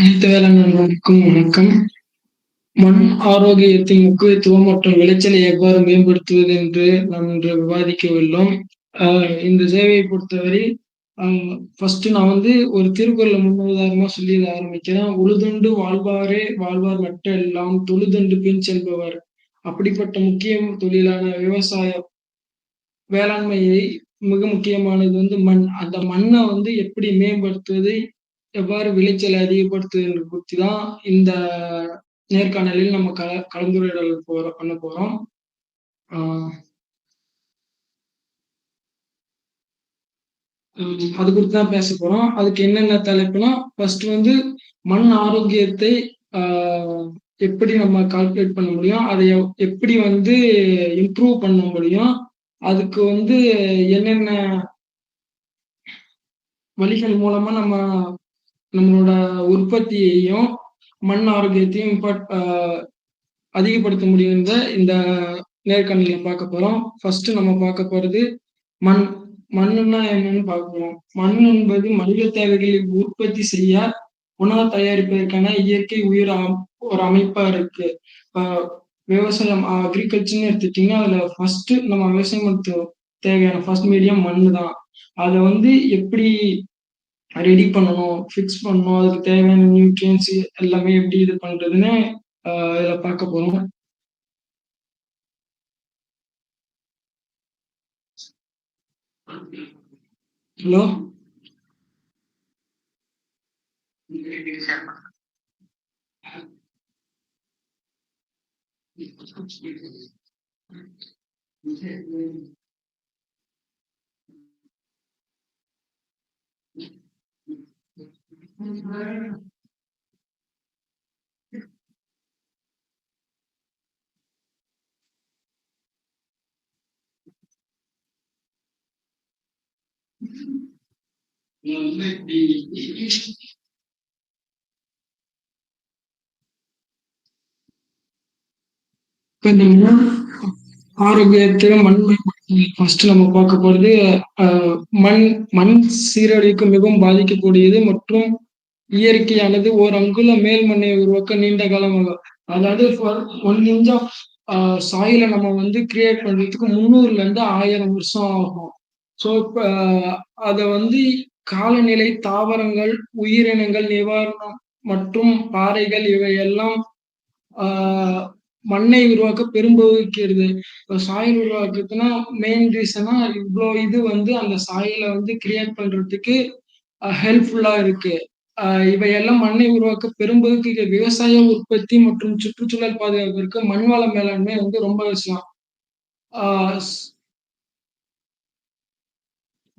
அனைத்து வேளாண் நண்பர்களுக்கும் வணக்கம். மண் ஆரோக்கியத்தின் முக்கியத்துவம் மற்றும் விளைச்சலை எவ்வாறு மேம்படுத்துவது என்று நாம் இன்று விவாதிக்க உள்ளோம். இந்த சேவையை பொறுத்தவரை ஃபர்ஸ்ட் நான் வந்து ஒரு திருக்குறளை முன்னுதாரணமா சொல்லி இதை ஆரம்பிக்கிறேன். உழுதுண்டு வாழ்வாரே வாழ்வார் மற்ற எல்லாம் தொழுதுண்டு பின் செல்பவர். அப்படிப்பட்ட முக்கிய தொழிலான விவசாயம் வேளாண்மையை மிக முக்கியமானது வந்து மண். அந்த மண்ணை வந்து எப்படி மேம்படுத்துவது எவ்வாறு விளைச்சலை அதிகப்படுத்துவது குறித்து தான் இந்த நேர்காணலில் நம்ம கல கலந்துரையாடல் போற பண்ண போறோம். அது குறித்து தான் பேச போறோம். அதுக்கு என்னென்ன தலைப்புனா ஃபர்ஸ்ட் வந்து மண் ஆரோக்கியத்தை எப்படி நம்ம கால்குலேட் பண்ண முடியும் அதை எப்படி வந்து இம்ப்ரூவ் பண்ண முடியும் அதுக்கு வந்து என்னென்ன வழிகள் மூலமா நம்ம நம்மளோட உற்பத்தியையும் மண் ஆரோக்கியத்தையும் அதிகப்படுத்த முடியுன்ற இந்த நேர்காணல பார்க்க போறோம். ஃபர்ஸ்ட் நம்ம பார்க்க போறது மண் மண்ணுன்னா என்னன்னு பார்க்க போறோம் மண் என்பது மனித தேவைகளை உற்பத்தி செய்ய உணவு தயாரிப்பதற்கான இயற்கை உயிர் ஒரு அமைப்பா இருக்கு. விவசாயம் அக்ரிகல்ச்சர்னு எடுத்துட்டீங்கன்னா அதுல ஃபர்ஸ்ட் நம்ம விவசாயம் தேவையான ஃபர்ஸ்ட் மீடியம் மண்ணு தான் அதை வந்து எப்படி ரெடி பண்ணணும் ஃபிக்ஸ் பண்ணணும் அதுக்கு தேவையான நியூட்ரியன்ஸ் எல்லாமே எப்படி இது பண்றதுன்னு இதில் பார்க்க போறோம். ஹலோ? ஆரோக்கியத்தை மண் ஃபர்ஸ்ட் நம்ம பார்க்க போறது மண் மண் சீரழிவுக்கு மிகவும் பாதிக்கக்கூடியது மற்றும் இயற்கையானது ஒரு அங்குல மேல் மண்ணை உருவாக்க நீண்ட காலமாக அதாவது ஒன் இன்ச் ஆஃப் சாயில நம்ம வந்து கிரியேட் பண்றதுக்கு முந்நூறுல இருந்து ஆயிரம் வருஷம் ஆகும். ஸோ அதை வந்து காலநிலை தாவரங்கள் உயிரினங்கள் நிவாரணம் மற்றும் பாறைகள் இவையெல்லாம் மண்ணை உருவாக்க பெரும்பகுக்கிறது இப்போ சாயில் உருவாக்குறதுன்னா மெயின் ரீசனா இவ்வளோ இது வந்து அந்த சாயில வந்து கிரியேட் பண்றதுக்கு ஹெல்ப்ஃபுல்லா இருக்கு. இவையெல்லாம் மண்ணை உருவாக்க பெரும்பகுதிக்கு விவசாய உற்பத்தி மற்றும் சுற்றுச்சூழல் பாதுகாப்பிற்கு மண்வள மேலாண்மை வந்து ரொம்ப அவசியம்.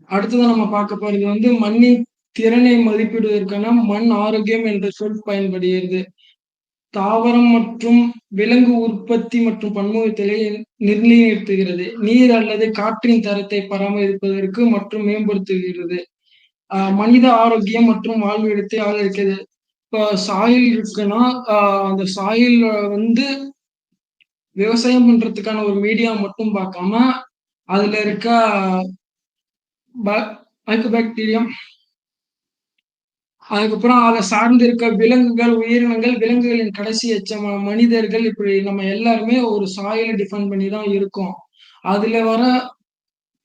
அடுத்ததான் நம்ம பார்க்க போறது வந்து மண்ணின் திறனை மதிப்பிடுவதற்கான மண் ஆரோக்கியம் என்ற சொல் பயன்படுகிறது. தாவரம் மற்றும் விலங்கு உற்பத்தி மற்றும் பன்முகத்திலே நிர்ணயித்துகிறது நீர் அல்லது காற்றின் தரத்தை பராமரிப்பதற்கு மற்றும் மேம்படுத்துகிறது. மனித ஆரோக்கியம் மற்றும் வாழ்விடத்தை ஆதரிக்கிறது இப்போ சாயில் இருக்குன்னா அந்த சாயில் வந்து விவசாயம் பண்றதுக்கான ஒரு மீடியா மட்டும் பார்க்காம அதுல இருக்க பாக்டீரியம் அதுக்கப்புறம் அதை சார்ந்து இருக்க விலங்குகள் உயிரினங்கள் விலங்குகளின் கடைசி எச்சமான மனிதர்கள் இப்படி நம்ம எல்லாருமே ஒரு சாயில டிஃபைன் பண்ணி தான் இருக்கோம். அதுல வர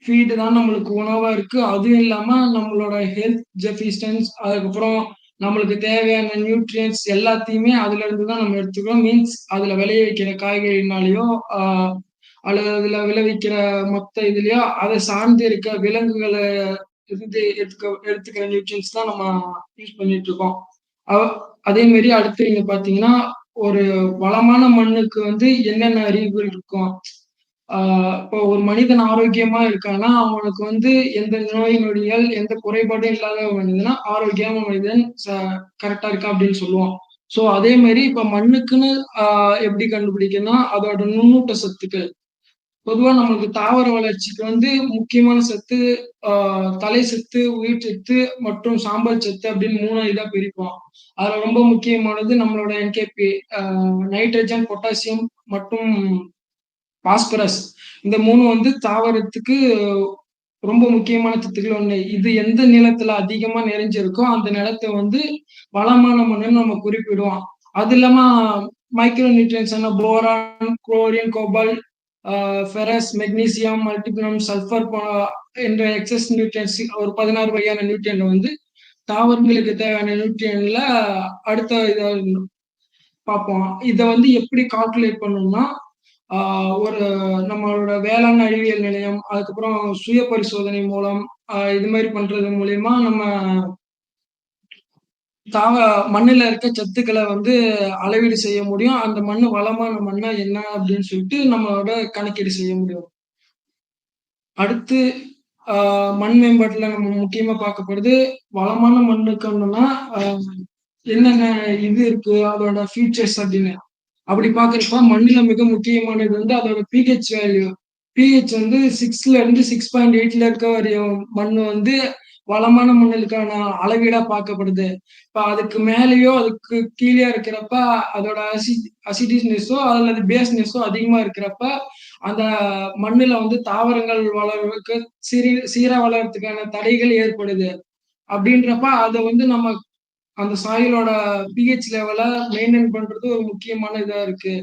ஃபீடு தான் நம்மளுக்கு உணவா இருக்கு. அதுவும் இல்லாம நம்மளோட ஹெல்த் ஜெஃபிஸ்டன்ஸ் அதுக்கப்புறம் நம்மளுக்கு தேவையான நியூட்ரியன்ஸ் எல்லாத்தையுமே அதுல இருந்து தான் நம்ம எடுத்துக்கிறோம். மீன்ஸ் அதுல விளைய வைக்கிற காய்கறினாலேயோ அல்லது அதுல விளைவிக்கிற மொத்த இதுலயோ அதை சார்ந்து இருக்க விலங்குகளை இருந்து எடுத்துக்க எடுத்துக்கிற நியூட்ரியன்ஸ் தான் நம்ம யூஸ் பண்ணிட்டு இருக்கோம். அதே மாதிரி அடுத்து நீங்க பாத்தீங்கன்னா ஒரு வளமான மண்ணுக்கு வந்து என்னென்ன அறிவுகள் இருக்கும்? இப்போ ஒரு மனிதன் ஆரோக்கியமா இருக்கான்னா அவனுக்கு வந்து எந்த நோய் நொடிகள் எந்த குறைபாடும் இல்லாத மனிதனா ஆரோக்கியமான மனிதன் கரெக்டா இருக்கா அப்படின்னு சொல்லுவான். ஸோ அதே மாதிரி இப்ப மண்ணுக்குன்னு எப்படி கண்டுபிடிக்கணும்னா அதோட நுண்ணூட்ட சத்துக்கள். பொதுவா நம்மளுக்கு தாவர வளர்ச்சிக்கு வந்து முக்கியமான சத்து தலை சத்து உயிர் சத்து மற்றும் சாம்பல் சத்து அப்படின்னு மூணு இதா பிரிப்போம். அதுல ரொம்ப முக்கியமானது நம்மளோட என்கேபி நைட்ரஜன் பொட்டாசியம் மற்றும் பாஸ்பரஸ் இந்த மூணு வந்து தாவரத்துக்கு ரொம்ப முக்கியமான சத்துக்கள் ஒண்ணு. இது எந்த நிலத்துல அதிகமா நிறைஞ்சிருக்கோ, அந்த நிலத்தை வந்து வளமான மண்ணுன்னு நம்ம குறிப்பிடுவோம். அது இல்லாம micro nutrients boron, chlorine cobalt ferrous, magnesium, molybdenum sulphur என்ற எக்ஸஸ் நியூட்ரியன்ஸ் ஒரு 16 வகையான நியூட்ரியன் வந்து தாவரங்களுக்கு தேவையான நியூட்ரியன்ல அடுத்த இதை பார்ப்போம். இதை வந்து எப்படி கால்குலேட் பண்ணணும்னா, ஒரு நம்மளோட வேளாண் அறிவியல் நிலையம், அதுக்கப்புறம் சுய பரிசோதனை மூலம், இது மாதிரி பண்றது மூலியமா நம்ம தாவ மண்ணுல இருக்க சத்துக்களை வந்து அளவீடு செய்ய முடியும். அந்த மண்ணு வளமான மண்ணா என்ன அப்படின்னு சொல்லிட்டு நம்மளோட கணக்கீடு செய்ய முடியும். அடுத்து மண் மேம்பாட்டுல நம்ம முக்கியமா பார்க்கப்படுது, வளமான மண்ணுக்கு ஒண்ணுன்னா, என்னென்ன இது இருக்கு, அதோட ஃபீச்சர்ஸ் அப்படின்னு. அப்படி பாக்குறப்ப மண்ணில மிக முக்கியமானது வந்து அதோட பிஹெச் வேல்யூ. பிஹெச் வந்து சிக்ஸ்ல இருந்து 6.8ல இருக்க வரையும் மண் வந்து வளமான மண்ணுக்கான அளவீடா பார்க்கப்படுது. இப்ப அதுக்கு மேலேயோ அதுக்கு கீழே இருக்கிறப்ப அதோட அசி அசிடிஸ்னஸோ அல்லது பேஸ்னஸோ அதிகமா இருக்கிறப்ப, அந்த மண்ணுல வந்து தாவரங்கள் வளர்றதுக்கு சீரி சீரா வளர்றதுக்கான தடைகள் ஏற்படுது. அப்படின்றப்ப அதை வந்து நம்ம அந்த சாயிலோட பிஹெச் லெவலை மெயின்டைன் பண்றது ஒரு முக்கியமான இதா இருக்கு.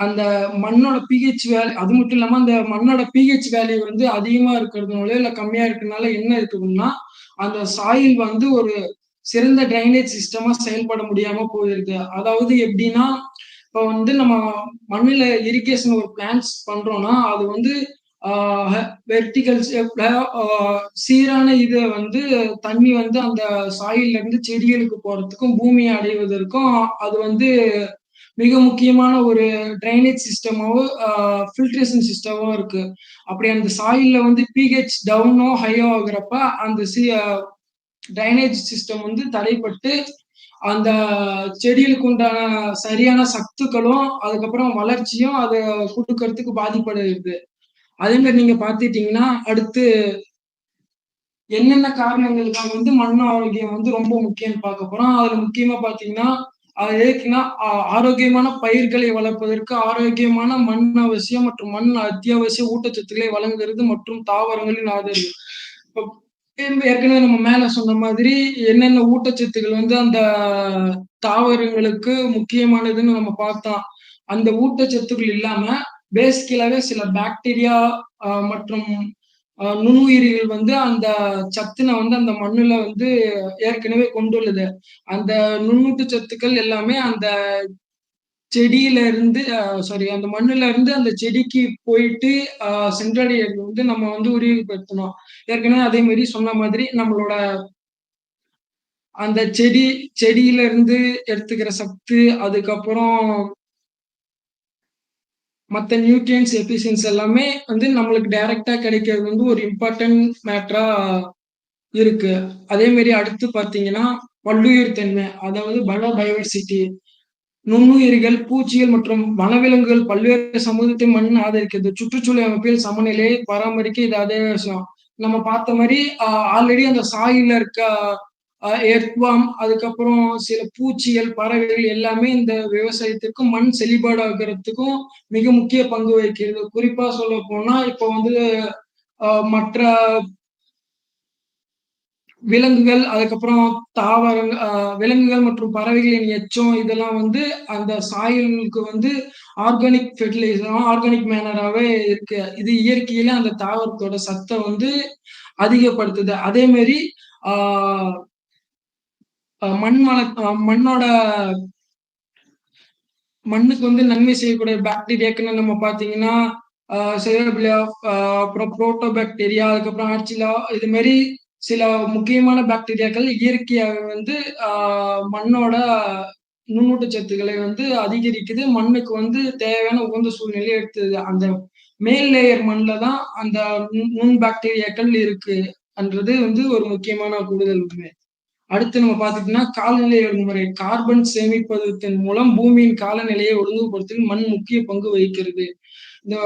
அந்த மண்ணோட பிஹெச் வேல்யூ அது மட்டும் இல்லாம அந்த மண்ணோட பிஹெச் வேல்யூ வந்து அதிகமா இருக்கிறதுனால இல்ல கம்மியா இருக்கிறதுனால என்ன இருக்குதுன்னா, அந்த சாயில் வந்து ஒரு சிறந்த டிரைனேஜ் சிஸ்டமா செயல்பட முடியாம போயிருது. அதாவது எப்படின்னா, இப்ப வந்து நம்ம மண்ணில் இரிகேஷன் ஒரு பிளான்ஸ் பண்றோம்னா, அது வந்து ஆ வெர்டிகல் சீரான இத வந்து தண்ணி வந்து அந்த சாயில்ல இருந்து செடிகளுக்கு போறதுக்கும், பூமியை அடைவதற்கும் அது வந்து மிக முக்கியமான ஒரு ட்ரைனேஜ் சிஸ்டமாவும், ஃபில்ட்ரேஷன் சிஸ்டமும் இருக்கு. அப்படி அந்த சாயில்ல வந்து பிஹெச் டவுனோ, ஹையோ ஆகுறப்ப அந்த சி ட்ரைனேஜ் சிஸ்டம் வந்து தடைப்பட்டு, அந்த செடிகளுக்கு உண்டான சரியான சத்துக்களும், அதுக்கப்புறம் வளர்ச்சியும் அதை கொடுக்கறதுக்கு பாதிப்படையுது. அதே மாதிரி நீங்க பாத்துட்டீங்கன்னா அடுத்து என்னென்ன காரணங்களுக்காக வந்து மண் ஆரோக்கியம் வந்து ரொம்ப முக்கியம்னு பார்க்க போறோம். அதுல முக்கியமா பார்த்தீங்கன்னா, அது எதுக்குன்னா, ஆரோக்கியமான பயிர்களை வளர்ப்பதற்கு ஆரோக்கியமான மண் அவசியம் மற்றும் மண் அத்தியாவசிய ஊட்டச்சத்துக்களை வழங்குறது மற்றும் தாவரங்களின் ஆதரவு. ஏற்கனவே நம்ம மேல சொன்ன மாதிரி என்னென்ன ஊட்டச்சத்துக்கள் வந்து அந்த தாவரங்களுக்கு முக்கியமானதுன்னு நம்ம பார்த்தோம். அந்த ஊட்டச்சத்துக்கள் இல்லாம பேசிக்கலாவே சில பாக்டீரியா மற்றும் நுண்ணுயிரிகள் வந்து அந்த சத்துனை வந்து அந்த மண்ணுல வந்து ஏற்கனவே கொண்டுள்ளது. அந்த நுண்ணூட்டு சத்துக்கள் எல்லாமே அந்த செடியில இருந்து சாரி அந்த மண்ணுல இருந்து அந்த செடிக்கு போயிட்டு சென்றடைய வந்து நம்ம வந்து உறுதிப்படுத்தணும். ஏற்கனவே அதே மாதிரி சொன்ன மாதிரி நம்மளோட அந்த செடி செடியில இருந்து எடுத்துக்கிற சத்து, அதுக்கப்புறம் மற்ற நியூட்ரியன்ஸ் எஃபிஷியன்ஸ் எல்லாமே வந்து நம்மளுக்கு டைரக்ட்டா கிடைக்கிறது வந்து ஒரு இம்பார்ட்டன்ட் மேட்டரா இருக்கு. அதே மாதிரி அடுத்து பார்த்தீங்கன்னா, பல்லுயிர் தன்மை. அதாவது பயோடைவர்சிட்டி. நுண்ணுயிர்கள் பூச்சிகள் மற்றும் வனவிலங்குகள் பல்வேறு சமூகத்தை மண் ஆதரிக்கிறது. சுற்றுச்சூழல் அமைப்பில் சமநிலையை பராமரிக்க இது அதே விஷயம். நம்ம பார்த்த மாதிரி ஆல்ரெடி அந்த சாயில இருக்க அ அதுக்கப்புறம் சில பூச்சிகள், பறவைகள் எல்லாமே இந்த விவசாயத்திற்கும், மண் செழிப்பாடாகறதுக்கும் மிக முக்கிய பங்கு வகிக்கிறது. குறிப்பா சொல்ல போனா இப்போ வந்து மற்ற விலங்குகள், அதுக்கப்புறம் தாவரங்க விலங்குகள் மற்றும் பறவைகளின் எச்சம் இதெல்லாம் வந்து அந்த சாயல்களுக்கு வந்து ஆர்கானிக் ஃபெர்டிலைசர் ஆர்கானிக் மேனராவே இருக்கு. இது இயற்கையிலே அந்த தாவரத்தோட சத்தம் வந்து அதிகப்படுத்துது. அதே மாதிரி ஆஹ் மண் வள மண்ணோட மண்ணுக்கு வந்து நன்மை செய்யக்கூடிய பாக்டீரியாக்குன்னு நம்ம பார்த்தீங்கன்னா, அ செரோபிலியா அ அப்புறம் அதுக்கப்புறம் ஆர்ச்சிலா இது மாதிரி சில முக்கியமான பாக்டீரியாக்கள் இயற்கையாக வந்து மண்ணோட நுண்ணூட்ட சத்துக்களை வந்து அதிகரிக்குது. மண்ணுக்கு வந்து தேவையான உகந்த சூழ்நிலையை எடுத்தது. அந்த மேல் லேயர் மண்ணில் தான் அந்த நுண் பாக்டீரியாக்கள் இருக்குன்றது வந்து ஒரு முக்கியமான கூடுதல் உண்மை. அடுத்து நம்ம பார்த்துட்டோம்னா, காலநிலை ஒழுங்குமுறை. கார்பன் சேமிப்பதன் மூலம் பூமியின் காலநிலையை ஒழுங்குபடுத்துவதில் மண் முக்கிய பங்கு வகிக்கிறது. இந்த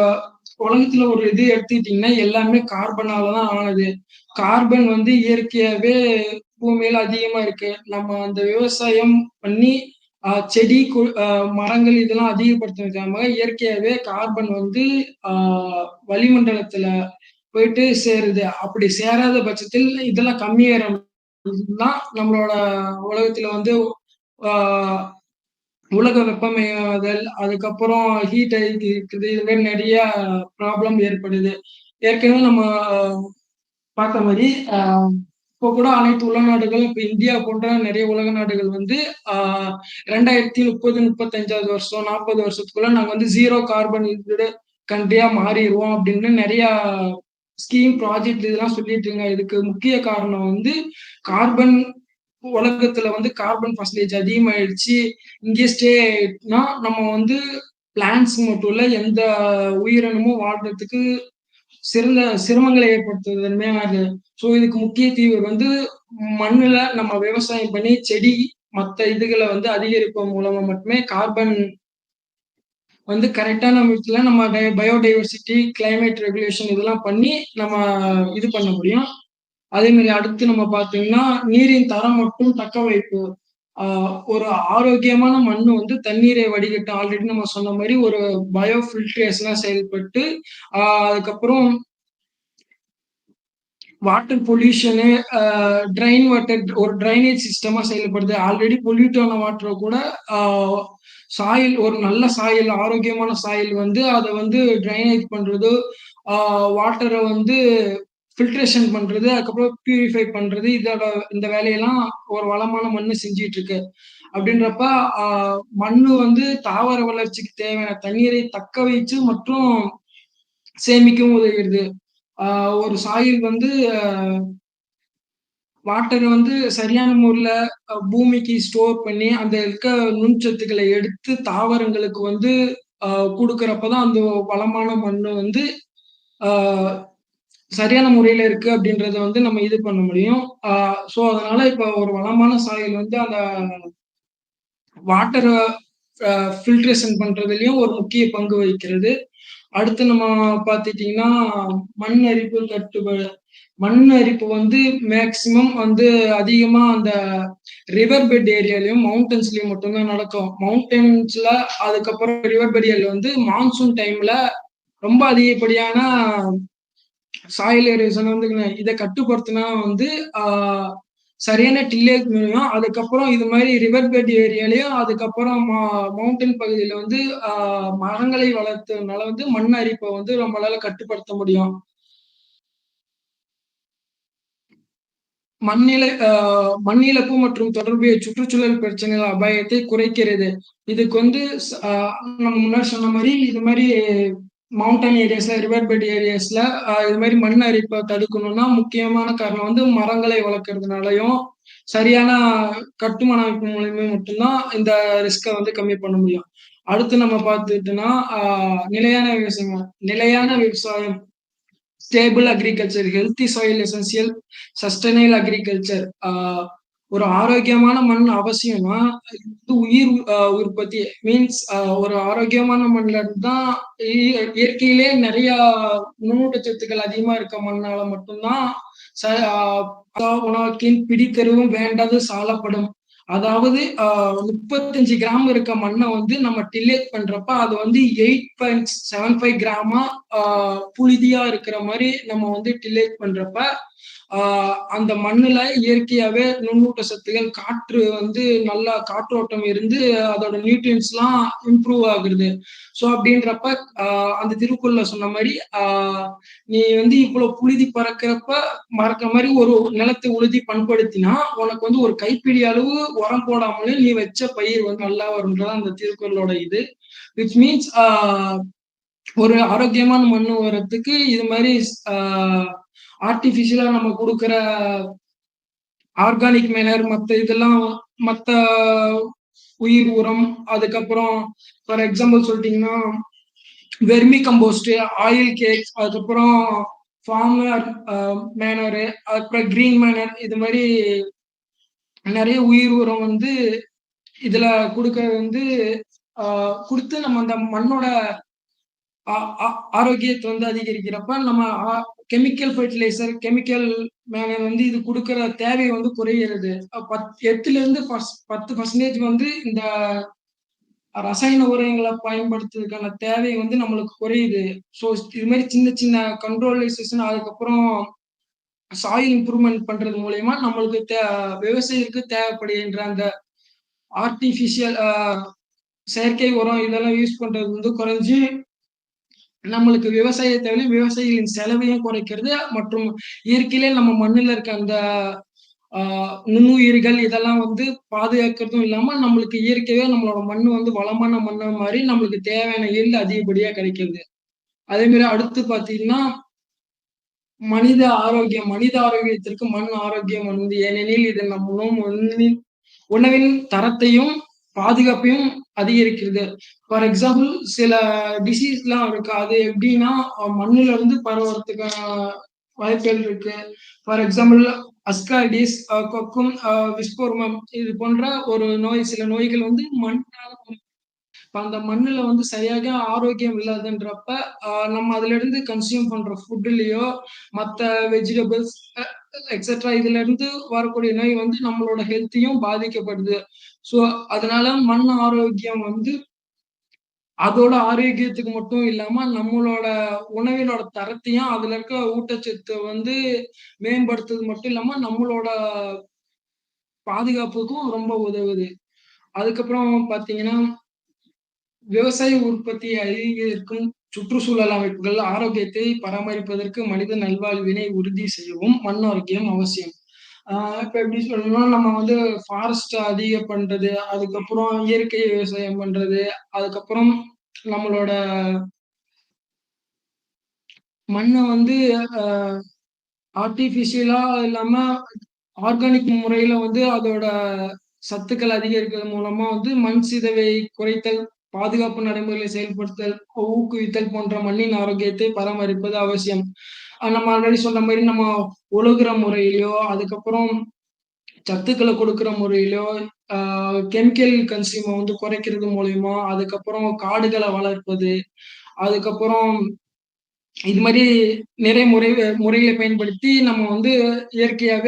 உலகத்துல ஒரு இது எடுத்துக்கிட்டீங்கன்னா, எல்லாமே கார்பனால தான் ஆனது. கார்பன் வந்து இயற்கையாவே பூமியில அதிகமா இருக்கு. நம்ம அந்த விவசாயம் பண்ணி, செடி மரங்கள் இதெல்லாம் அதிகப்படுத்துறதுக்காக இயற்கையாவே கார்பன் வந்து ஆஹ் வளிமண்டலத்துல போயிட்டு சேருது அப்படி சேராத பட்சத்தில் இதெல்லாம் கம்மியாயிரம் தான் நம்மளோட உலகத்துல வந்து உலக வெப்பமயமாதல் அதுக்கப்புறம் ஹீட் இருக்குது இது மாதிரி நிறைய ப்ராப்ளம் ஏற்படுது ஏற்கனவே நம்ம பார்த்த மாதிரி இப்போ கூட அனைத்து உலகநாடுகளும் இப்போ இந்தியா போன்ற நிறைய உலக நாடுகள் வந்து ரெண்டாயிரத்தி முப்பது முப்பத்தஞ்சாவது வருஷம் நாற்பது வருஷத்துக்குள்ள நாங்கள் வந்து ஜீரோ கார்பன் கண்ட்ரியா மாறிடுவோம் அப்படின்னு நிறைய ஸ்கீம் ப்ராஜெக்ட் இதெல்லாம் சொல்லிட்டு இருங்க. இதுக்கு முக்கிய காரணம் வந்து கார்பன் உலகத்துல வந்து கார்பன் பர்சன்டேஜ் அதிகமாயிடுச்சு. இங்கே ஸ்டே ஆயிட்டுனா நம்ம வந்து பிளான்ஸ் மட்டும் இல்ல எந்த உயிரினமும் வாழ்றதுக்கு சிறந்த சிரமங்களை ஏற்படுத்துவது ஸோ இதுக்கு முக்கிய தீவு வந்து மண்ணுல நம்ம விவசாயம் பண்ணி செடி மற்ற இதுகளை வந்து அதிகரிப்பதன் மூலமா மட்டுமே கார்பன் வந்து கரெக்டான விதத்துல நம்ம பயோடைவர்சிட்டி கிளைமேட் ரெகுலேஷன் இதெல்லாம் பண்ணி நம்ம இது பண்ண முடியும். அதே மாதிரி அடுத்து நம்ம பார்த்தீங்கன்னா நீரின் தரம் மட்டும் தக்க வைப்பு. ஒரு ஆரோக்கியமான மண் வந்து தண்ணீரை வடிகட்ட ஆல்ரெடி நம்ம சொன்ன மாதிரி ஒரு பயோ ஃபில்ட்ரேஷனா செயல்பட்டு அதுக்கப்புறம் வாட்டர் பொல்யூஷனு ட்ரைன் வாட்டர் ஒரு ட்ரைனேஜ் சிஸ்டமா செயல்படுது. ஆல்ரெடி பொல்யூட்டான வாட்டரை கூட சாயில் ஒரு நல்ல சாயில் ஆரோக்கியமான சாயில் வந்து அதை வந்து ட்ரைனேஜ் பண்றது வாட்டரை வந்து ஃபில்ட்ரேஷன் பண்றது அதுக்கப்புறம் பியூரிஃபை பண்றது இதோட இந்த வேலையெல்லாம் ஒரு வளமான மண்ணு செஞ்சிட்டு இருக்கு அப்படின்றப்ப மண்ணு வந்து தாவர வளர்ச்சிக்கு தேவையான தண்ணீரை தக்க வைச்சு மற்றும் சேமிக்கவும் உதவுகிறது ஒரு சாயில் வந்து வாட்டர் வந்து சரியான முறையில் பூமிக்கு ஸ்டோர் பண்ணி அந்த இருக்க நுண்சத்துக்களை எடுத்து தாவரங்களுக்கு வந்து கொடுக்கறப்பதான் அந்த வளமான மண்ணு வந்து சரியான முறையில இருக்கு அப்படின்றத வந்து நம்ம இது பண்ண முடியும். ஸோ அதனால இப்போ ஒரு வளமான சாயல் வந்து அந்த வாட்டரை ஃபில்ட்ரேஷன் பண்றதுலயும் ஒரு முக்கிய பங்கு வகிக்கிறது. அடுத்து நம்ம பார்த்துட்டிங்கன்னா மண் அரிப்பு கட்டுப்பாடு மண் அரிப்பு வந்து மேக்சிமம் வந்து அதிகமா அந்த ரிவர் பெட் ஏரியாலையும் மவுண்டன்ஸ்லயும் மட்டும்தான் நடக்கும். மவுண்டன்ஸ்ல அதுக்கப்புறம் ரிவர் பெட் ஏரியால வந்து மான்சூன் டைம்ல ரொம்ப அதிகப்படியான சாயில் ஏரேஷன் வந்து இதை கட்டுப்படுத்தினா வந்து சரியான டில்லேஜ் முடியும். அதுக்கப்புறம் இது மாதிரி ரிவர் பெட் ஏரியாலையும் அதுக்கப்புறம் மவுண்டன் பகுதியில வந்து மரங்களை வளர்த்ததுனால வந்து மண் அரிப்பை வந்து நம்மளால கட்டுப்படுத்த முடியும். மண்ணில மண்ணிழப்பு மற்றும் தொடர்புடைய சுற்றுச்சூழல் பிரச்சனைகள் அபாயத்தை குறைக்கிறது. இதுக்கு வந்து நம்ம முன்னாடி சொன்ன மாதிரி இது மாதிரி மவுண்டன் ஏரியாஸ்ல ரிவர் பெட் ஏரியாஸ்ல இது மாதிரி மண் அரிப்பை தடுக்கணும்னா முக்கியமான காரணம் வந்து மரங்களை வளர்க்கறதுனாலையும் சரியான கட்டுமான அமைப்பு மூலயமே மட்டும்தான் இந்த ரிஸ்கை வந்து கம்மி பண்ண முடியும். அடுத்து நம்ம பார்த்துட்டுனா நிலையான விவசாயம் நிலையான விவசாயம் stable agriculture healthy soil essential sustainable agriculture ஒரு ஆரோக்கியமான மண் அவசியம்னா இது உயிர் உற்பத்தி மீன்ஸ் ஒரு ஆரோக்கியமான மண்ல தான் இயற்கையிலே நிறைய நுண்ணூட்டச்சத்துக்கள் அதிகமா இருக்க மண்ணால மட்டும்தான் உணவுக்கின் பிடித்தருவும் வேண்டாது சாலப்படும். அதாவது முப்பத்தஞ்சு கிராம் இருக்க மண்ணை வந்து நம்ம டில்லேட் பண்றப்ப அது வந்து எயிட் பாயிண்ட் செவன் ஃபைவ் கிராமா புழுதியா இருக்கிற மாதிரி நம்ம வந்து டில்லேட் பண்றப்ப ஆஹ் அந்த மண்ணுல இயற்கையாவே நுண்ணூட்ட சத்துகள் காற்று வந்து நல்லா காற்றோட்டம் இருந்து அதோட நியூட்ரியன்ஸ் எல்லாம் இம்ப்ரூவ் ஆகுறது ஸோ அப்படின்றப்ப அந்த திருக்குறள்ல சொன்ன மாதிரி ஆஹ் நீ வந்து இவ்வளவு புழுதி பறக்கிறப்ப மறக்கிற மாதிரி ஒரு நிலத்தை உழுதி பண்படுத்தினா உனக்கு வந்து ஒரு கைப்பிடி அளவு உரம் போடாமலே நீ வச்ச பயிர் வந்து நல்லா வரும்ன்றது அந்த திருக்குறளோட இது. விச் மீன்ஸ் ஒரு ஆரோக்கியமான மண் வர்றதுக்கு இது மாதிரி ஆஹ் ஆர்டிபிஷியலா நம்ம கொடுக்குற ஆர்கானிக் மேனர் மற்ற இதெல்லாம் மற்ற உயிர் உரம் அதுக்கப்புறம் ஃபார் எக்ஸாம்பிள் சொல்லிட்டீங்கன்னா வெர்மி கம்போஸ்ட் ஆயில் கேக் அதுக்கப்புறம் ஃபார்மர் மேனரு uh, அதுக்கப்புறம் கிரீன் மேனர் இது மாதிரி நிறைய உயிர் உரம் வந்து இதுல கொடுக்கறது வந்து uh, கொடுத்து நம்ம அந்த மண்ணோட ஆரோக்கியத்தை வந்து அதிகரிக்கிறப்ப நம்ம கெமிக்கல் ஃபர்டிலைசர் கெமிக்கல் மேல வந்து இது கொடுக்குற தேவை வந்து குறைகிறது. பத் எட்டுல இருந்து பத்து பர்சன்டேஜ் வந்து இந்த ரசாயன உரங்களை பயன்படுத்துறதுக்கான தேவை வந்து நம்மளுக்கு குறையுது. ஸோ இது மாதிரி சின்ன சின்ன கண்ட்ரோலைசேஷன் அதுக்கப்புறம் சாயில் இம்ப்ரூவ்மெண்ட் பண்றது மூலயமா நம்மளுக்கு தே விவசாயத்துக்கு தேவைப்படுகின்ற அந்த ஆர்டிஃபிஷியல் செயற்கை உரம் இதெல்லாம் யூஸ் பண்றது வந்து குறைஞ்சி நம்மளுக்கு விவசாயத்தையும் விவசாயிகளின் செலவையும் குறைக்கிறது மற்றும் இயற்கையிலே நம்ம மண்ணுல இருக்க அந்த ஆஹ் நுண்ணுயிர்கள் இதெல்லாம் வந்து பாதுகாக்கிறதும் இல்லாம, நம்மளுக்கு இயற்கையே நம்மளோட மண் வந்து வளமான மண்ணா மாதிரி நம்மளுக்கு தேவையான ஈல்டு அதிகப்படியா கிடைக்கிறது அதே மாதிரி அடுத்து பாத்தீங்கன்னா மனித ஆரோக்கியம். மனித ஆரோக்கியத்திற்கு மண் ஆரோக்கியம் வந்து ஏனெனில் இது நம் உணவு உணவின் தரத்தையும், பாதுகாப்பையும் அதிகரிக்கிறது. ஃபார் எக்ஸாம்பிள் சில டிசீஸ்லாம் இருக்கு. அது எப்படின்னா, மண்ணுல இருந்து பரவறதுக்கான வாய்ப்புகள் இருக்கு. ஃபார் எக்ஸாம்பிள் அஸ்காடிஸ் கொக்கும், விஸ்போர்மம் இது போன்ற ஒரு நோய் சில நோய்கள் வந்து மண்ணால இப்ப அந்த மண்ணுல வந்து சரியாக ஆரோக்கியம் இல்லாதுன்றப்ப, நம்ம அதிலிருந்து கன்சியூம் பண்ற ஃபுட்டுலயோ, மத்த வெஜிடபிள்ஸ் எக்ஸட்ரா இதுல இருந்து வரக்கூடிய நோய் வந்து நம்மளோட ஹெல்த்தையும் பாதிக்கப்படுது. ஸோ, அதனால மண் ஆரோக்கியம் வந்து அதோட ஆரோக்கியத்துக்கு மட்டும் இல்லாம, நம்மளோட உணவினோட தரத்தையும், அதுல இருக்க ஊட்டச்சத்து வந்து மேம்படுத்துறது மட்டும் இல்லாம, நம்மளோட பாதுகாப்புக்கும் ரொம்ப உதவுது. அதுக்கப்புறம் பார்த்தீங்கன்னா விவசாய உற்பத்தியை அதிகரிக்கும் சுற்றுச்சூழல் அமைப்புகள் ஆரோக்கியத்தை பராமரிப்பதற்கு மனித நல்வாழ்வினை உறுதி செய்யவும் மண் ஆரோக்கியம் அவசியம். ஆஹ் இப்ப எப்படி சொல்லணும்னா, நம்ம வந்து ஃபாரஸ்ட் அதிகம் பண்றது, அதுக்கப்புறம் இயற்கை விவசாயம் பண்றது, அதுக்கப்புறம் நம்மளோட மண்ணை வந்து ஆர்டிபிஷியலா இல்லாம ஆர்கானிக் முறையில வந்து அதோட சத்துக்கள் அதிகரிக்கிறது மூலமா வந்து மண் சிதவை குறைத்தல், பாதுகாப்பு நடைமுறைகளை செயல்படுத்தல், ஊக்குவித்தல் போன்ற மண்ணின் ஆரோக்கியத்தை பராமரிப்பது அவசியம். நம்ம ஆல்ரெடி சொன்ன மாதிரி நம்ம உழுகுற முறையிலயோ, அதுக்கப்புறம் சத்துக்களை கொடுக்குற முறையிலோ, கெமிக்கல் கன்சியூமை வந்து குறைக்கிறது மூலியமா, அதுக்கப்புறம் காடுகளை வளர்ப்பது, அதுக்கப்புறம் இது மாதிரி நிறைய முறை முறைகளை பயன்படுத்தி நம்ம வந்து இயற்கையாக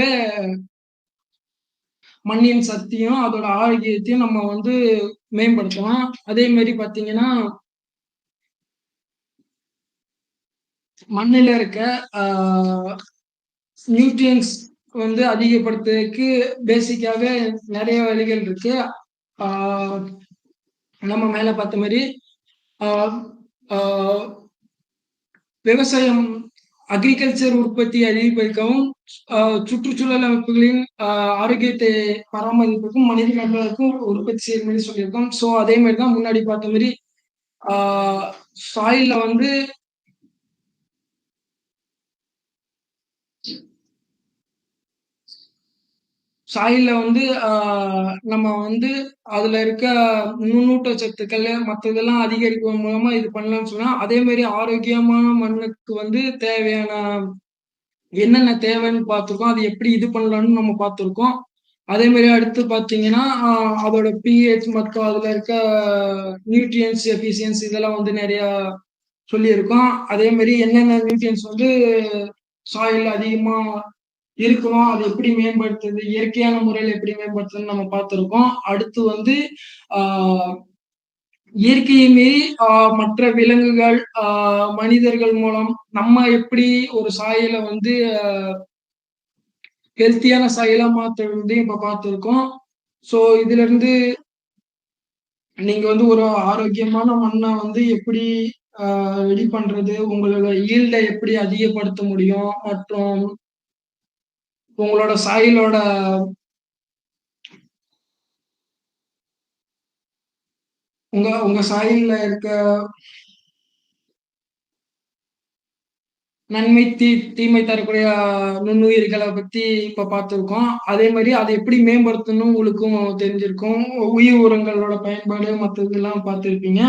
மண்ணின் சக்தியும், அதோட ஆரோக்கியத்தையும் நம்ம வந்து மேம்படுத்தலாம். அதே மாதிரி பார்த்தீங்கன்னா, மண்ணுல இருக்க நியூட்ரியன்ஸ் வந்து அதிகப்படுத்துறதுக்கு பேசிக்காக நிறைய வழிகள் இருக்கு. நம்ம மேல பார்த்த மாதிரி விவசாயம் அக்ரிகல்ச்சர் உற்பத்தி அதிகரிக்கவும், சுற்றுச்சூழல் அமைப்புகளின் ஆரோக்கியத்தை பராமரிப்பதற்கும் மனித நண்பர்களுக்கும் உற்பத்தி செய்யும் சொல்லியிருக்கோம். ஸோ அதே மாதிரி தான் முன்னாடி பார்த்த மாதிரி ஆஹ் சாயில வந்து சாயில வந்து நம்ம வந்து அதுல இருக்க நுண்ணூட்ட சத்துக்கள், மத்த இதெல்லாம் அதிகரிப்பதன் மூலமா இது பண்ணலாம்னு சொன்னா, அதே மாதிரி ஆரோக்கியமான மண்ணுக்கு வந்து தேவையான என்னென்ன தேவைன்னு பார்த்துருக்கோம். அது எப்படி இது பண்ணலாம்னு நம்ம பார்த்துருக்கோம். அதே மாதிரி அடுத்து பார்த்தீங்கன்னா, அதோட பிஹெச் மற்றும் அதுல இருக்க நியூட்ரியன்ஸ் எஃபிஷியன்ஸ் இதெல்லாம் வந்து நிறைய சொல்லியிருக்கோம். அதே மாதிரி என்னென்ன நியூட்ரியன்ஸ் வந்து சாயில் அதிகமா இருக்கணும். அது எப்படி மேம்படுத்துறது? இயற்கையான முறையில எப்படி மேம்படுத்துறதுன்னு நம்ம பார்த்துருக்கோம். அடுத்து வந்து ஆஹ் இயற்கையை மீறி ஆ மற்ற விலங்குகள், ஆஹ் மனிதர்கள் மூலம் நம்ம எப்படி ஒரு சாயல வந்து ஹெல்த்தியான சாயலா மாத்துறதையும் இப்ப பார்த்துருக்கோம். ஸோ இதிலிருந்து நீங்க வந்து ஒரு ஆரோக்கியமான மண்ண வந்து எப்படி ரெடி பண்றது? உங்களோட ஈல்டை எப்படி அதிகப்படுத்த முடியும்? மற்றும் உங்களோட சாயிலோட உங்க உங்க சாயில இருக்க நன்மை, தீ தீமை தரக்கூடிய நுண்ணுயிர்களை பத்தி இப்ப பார்த்துருக்கோம். அதே மாதிரி அதை எப்படி மேம்படுத்தணும் உங்களுக்கும் தெரிஞ்சிருக்கும். உயிர் உரங்களோட பயன்பாடு மற்றது எல்லாம் பார்த்துருப்பீங்க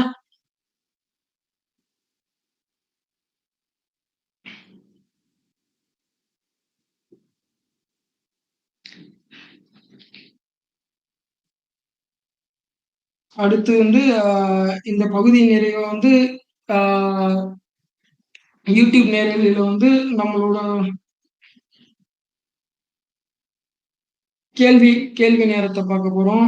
அடுத்து வந்து இந்த பகுதி நிறைய வந்து யூடியூப் நேரங்களில் வந்து நம்மளோட கேள்வி கேள்வி நேரத்தை பார்க்க போறோம்.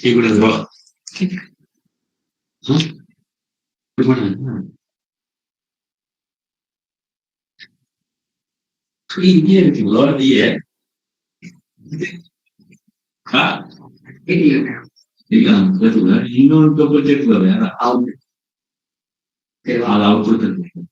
Figuras boas. Hum? Figuras boas. ये लॉर्ड ये हाँ ठीक है हमको तो घर इन्हों उनको प्रोजेक्ट कर रहे हैं ना आउट के बाद आउट कर देंगे